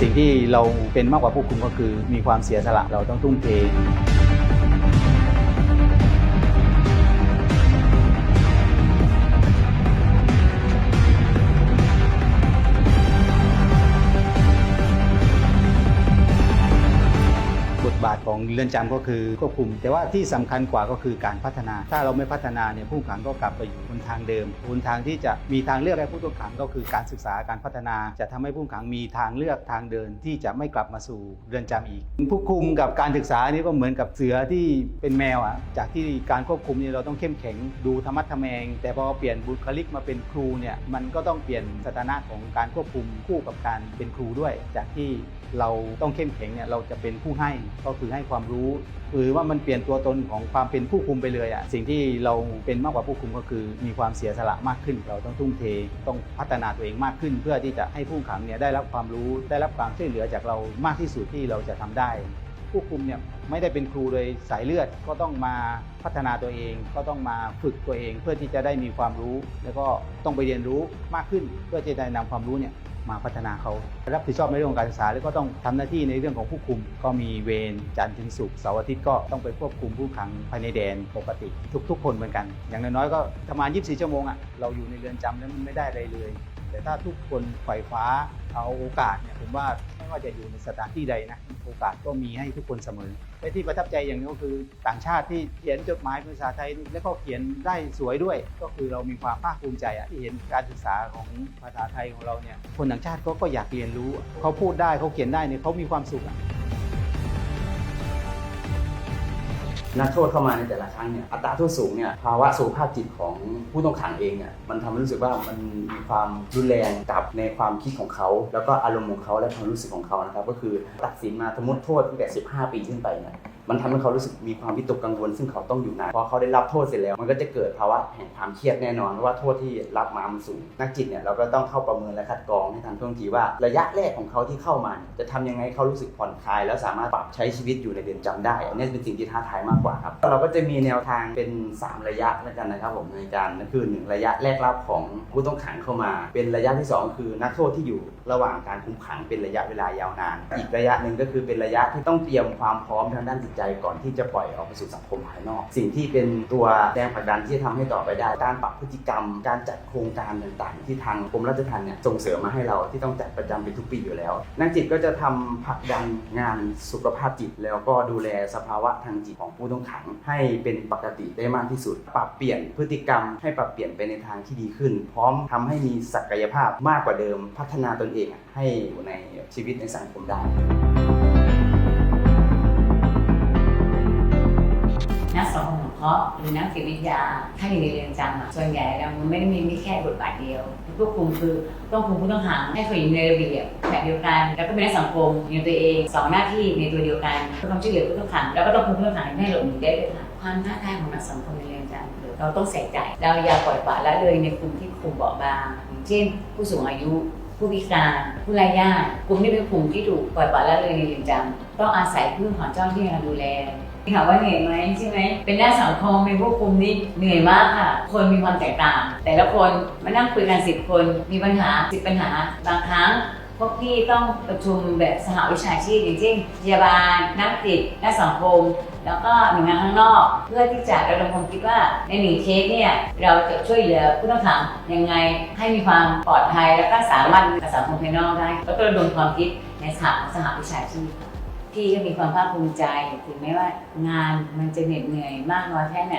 สิ่งที่เราเป็นมากกว่าผู้คุมก็คือ มีความเสียสละเราต้องทุ่มเท รือนจำก็คือควบคุม แต่ว่าที่สำคัญกว่าก็คือการพัฒนา ถ้าเราไม่พัฒนาเนี่ยผู้ขังก็กลับไปอยู่บนทางเดิมบนทางที่จะมีทางเลือกให้ผู้ต้องขังก็คือการศึกษาการพัฒนา จะทำให้ผู้ขังมีทางเลือกทางเดินที่จะไม่กลับมาสู่เรือนจำอีก ผู้คุมกับการศึกษานี่ก็เหมือนกับเสือที่เป็นแมวอะจากที่การควบคุมเนี่ยเราต้องเข้มแข็งดูธรรมะทแมง แต่พอเปลี่ยนบุคลิกมาเป็นครูเนี่ยมันก็ต้องเปลี่ยนสถานะของการควบคุมคู่กับการเป็นครูด้วย จากที่เราต้องเข้มแข็งเนี่ยเราจะเป็นผู้ให้ก็คือให้ความรู้ หรือว่ามันเปลี่ยนตัวตนของความเป็นผู้คุมไปเลยอะสิ่งที่เราเป็นมากกว่าผู้คุมก็คือ มีความเสียสละมากขึ้น เราต้องทุ่มเท ต้องพัฒนาตัวเองมากขึ้น เพื่อที่จะให้ผู้ขังเนี่ยได้รับความรู้ได้รับความช่วยเหลือจากเรามากที่สุดที่เราจะทำได้ ผู้คุมเนี่ยไม่ได้เป็นครูโดยสายเลือดก็ต้องมาพัฒนาตัวเอง ก็ต้องมาฝึกตัวเอง เพื่อที่จะได้มีความรู้ แล้วก็ต้องไปเรียนรู้มากขึ้น เพื่อจะได้นำความรู้เนี่ย มาพัฒนาเขารับผิดชอบในเรื่องของการศึกษาแล้วก็ต้องทำหน้าที่ในเรื่องของผู้คุม ก็มีเวรจันทร์ถึงศุกร์เสาร์อาทิตย์ก็ต้องไปควบคุมผู้ขังภายในแดนปกติ ทุก ๆ คนเหมือนกัน อย่างน้อยๆก็ทำงาน 24 ชั่วโมงอะเราอยู่ในเรือนจำแล้วมันไม่ได้อะไรเลย แต่ถ้าทุกคนไขว่คว้าเอาโอกาสเนี่ยผมว่าไม่ว่าจะอยู่ในสถานที่ใดนะโอกาสก็มีให้ทุกคนเสมอและที่ประทับใจอย่างนี้ก็คือต่างชาติที่เขียนจดหมายภาษาไทยแล้วก็เขียนได้สวยด้วย ก็คือเรามีความภาคภูมิใจอะที่เห็นการศึกษาของภาษาไทยของเราเนี่ยคนต่างชาติก็ก็อยากเรียนรู้ เขาพูดได้เขาเขียนได้เนี่ยเขามีความสุข นักโทษเข้ามาในแต่ละครั้งเนี่ยอัตราโทษสูงเนี่ยภาวะสุขภาพจิตของผู้ต้องขังเองเนี่ยมันทำให้รู้สึกว่ามันมีความรุนแรงกับในความคิดของเขา แล้วก็อารมณ์ของเขาและความรู้สึกของเขานะครับก็คือตัดสินมาสมมติโทษตั้งแต่ 15 ปีขึ้นไปเนี่ย มันทำให้เขารู้สึกมีความวิตกกังวล ซึ่งเขาต้องอยู่นานพอเขาได้รับโทษเสร็จแล้ว มันก็จะเกิดภาวะแห่งความเครียดแน่นอนเพราะว่าโทษที่รับมามันสูง นักจิตเนี่ยเราก็ต้องเข้าประเมินและคัดกรองให้ทันท่วงทีว่าระยะแรกของเขาที่เข้ามาเนี่ยจะทำยังไงเขารู้สึกผ่อนคลาย แล้วสามารถปรับใช้ชีวิตอยู่ในเรือนจำได้อันนี้เป็นสิ่งที่ท้าทายมากกว่าครับเราก็จะมีแนวทางเป็น 3 ระยะแล้วกันนะครับผมในการนั่นคือหนึ่งระยะแรกรับของผู้ต้องขังเข้ามา เป็นระยะที่สองคือนักโทษที่อยู่ระหว่างการคุมขังเป็นระยะเวลายาวนาน อีกระยะหนึ่งก็คือเป็นระยะที่ต้องเตรียมความพร้อมทางด้านจิตใจก่อนที่จะปล่อยออกไปสู่สังคมภายนอก สิ่งที่เป็นตัวแรงผลักดันที่จะทำให้ต่อไปได้ การปรับพฤติกรรม การจัดโครงการต่างๆ ที่ทางกรมราชทัณฑ์เนี่ยส่งเสริมมาให้เราที่ต้องจัดประจำเป็นทุกปีอยู่แล้ว นักจิตก็จะทำผลักดันงานสุขภาพจิต แล้วก็ดูแลสภาวะทางจิตของผู้ต้องขัง ให้เป็นปกติได้มากที่สุด ปรับเปลี่ยนพฤติกรรม ให้ปรับเปลี่ยนไปในทางที่ดีขึ้น พร้อมทำให้มีศักยภาพมากกว่าเดิม พัฒนาตนเองให้อยู่ในชีวิตในสังคมได้ เคราะหรือนักจิตวิทยาถ้าอยู่ในเรือนจำอะส่วนใหญ่แล้วมันไม่ได้มีแค่บทบาทเดียวควบคุมคือต้องคุมผู้ต้องขังให้เขาอยู่ในระเบียบแบบเดียวกัน แล้วก็เป็นนักสังคมอยู่ตัวเองสองหน้าที่ในตัวเดียวกันเพื่อความช่วยเหลือผู้ต้องขังแล้วก็ต้องคุมผู้ต้องขังให้หลบหนีได้ด้วยค่ะความท้าทายของนักสังคมในเรือนจำคือเราต้องใส่ใจเราอย่าปล่อยปละละเลยในกลุ่มที่กลุ่มเบาบางอย่างเช่น ผู้สูงอายุ ผู้พิการ ผู้ไร้ญาติกลุ่มนี้เป็นกลุ่มที่ถูกปล่อยปละละเลยในเรือนจำต้องอาศัยพึ่งของเจ้าที่มาดูแลถามว่าเหนื่อยไหมใช่ไหมเป็นหน้าสังคมเป็นผู้คุมนี่เหนื่อยมากค่ะ คนมีความแตกต่าง แต่ละคนมานั่งคุยกันสิบคนมีปัญหาสิบปัญหา บางครั้ง พวกพี่ต้องประชุมแบบสหวิชาชีพอย่างเช่นพยาบาล นักจิตนักสังคม แล้วก็หน่วยงานข้างนอก เพื่อที่จะระดมความคิดว่าในหนึ่งเคสเนี่ยเราจะช่วยเหลือผู้ต้องขังยังไงให้มีความปลอดภัยแล้วก็สามารถกับสังคมภายนอกได้แล้วก็ระดมความคิดในสหสหวิชาชีพพี่ก็มีความภาคภูมิใจถึงแม้ว่างานมันจะเหน็ดเหนื่อยมากน้อยแค่ไหน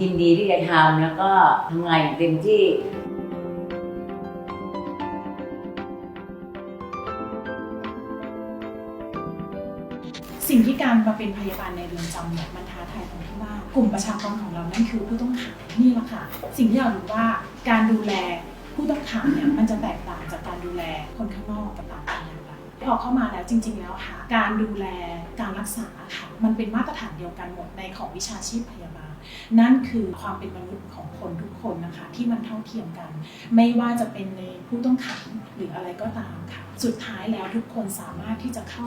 ยินดีที่จะทำแล้วก็ทำงานอย่างเต็มที่ สิ่งที่การมาเป็นพยาบาลในเรือนจำเนี่ยมันท้าทายตรงที่ว่ากลุ่มประชากรของเรานั่นคือผู้ต้องขังนี่แหละค่ะ สิ่งที่เรารู้ว่าการดูแลผู้ต้องขังเนี่ยมันจะแตกต่างจากการดูแลคนข้างนอกกับต่างกันอย่างไรพอเข้ามาแล้วจริง ๆ แล้วค่ะ การดูแลการรักษาค่ะมันเป็นมาตรฐานเดียวกันหมดในของวิชาชีพพยาบาล นั่นคือความเป็นมนุษย์ของคนทุกคนนะคะ ที่มันเท่าเทียมกัน ไม่ว่าจะเป็นในผู้ต้องขังหรืออะไรก็ตามค่ะ สุดท้ายแล้วทุกคนสามารถที่จะเข้า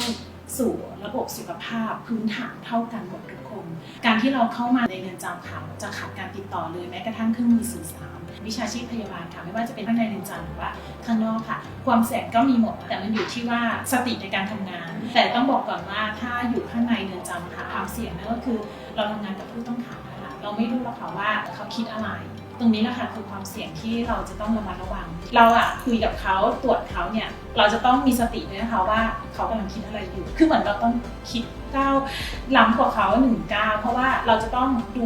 สู่ระบบสุขภาพพื้นฐานเท่ากันหมดทุกคน การที่เราเข้ามาในเรือนจำค่ะจะขาดการติดต่อเลยแม้กระทั่งเครื่องมือสื่อสารวิชาชีพพยาบาลค่ะไม่ว่าจะเป็นข้างในเรือนจำหรือว่าข้างนอกค่ะ ความเสี่ยงก็มีหมด แต่มันอยู่ที่ว่าสติในการทำงาน แต่ต้องบอกก่อนว่าถ้าอยู่ข้างในเรือนจำค่ะความเสี่ยงนั่นก็คือเราทำงานกับผู้ต้องขังนะคะเราไม่รู้หรอกค่ะว่าเขาคิดอะไร ตรงนี้แหละค่ะคือความเสี่ยงที่เราจะต้องระมัดระวัง เราอะคุยกับเขาตรวจเขาเนี่ยเราจะต้องมีสติด้วยนะคะว่าเขากำลังคิดอะไรอยู่ คือเหมือนเราต้องคิดก้าวล้ำกว่าเขาหนึ่งก้าวเพราะว่าเราจะต้องดู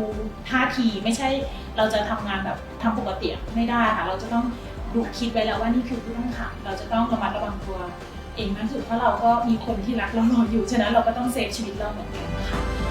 ท่าทีไม่ใช่เราจะทำงานแบบทำปกติไม่ได้ค่ะ เราจะต้องดูคิดไว้แล้วว่านี่คือผู้ต้องขังเราจะต้องระมัดระวังตัวเองมากสุดเพราะเราก็มีคนที่รักเรารออยู่ฉะนั้นเราก็ต้องเซฟชีวิตเราเหมือนกันค่ะ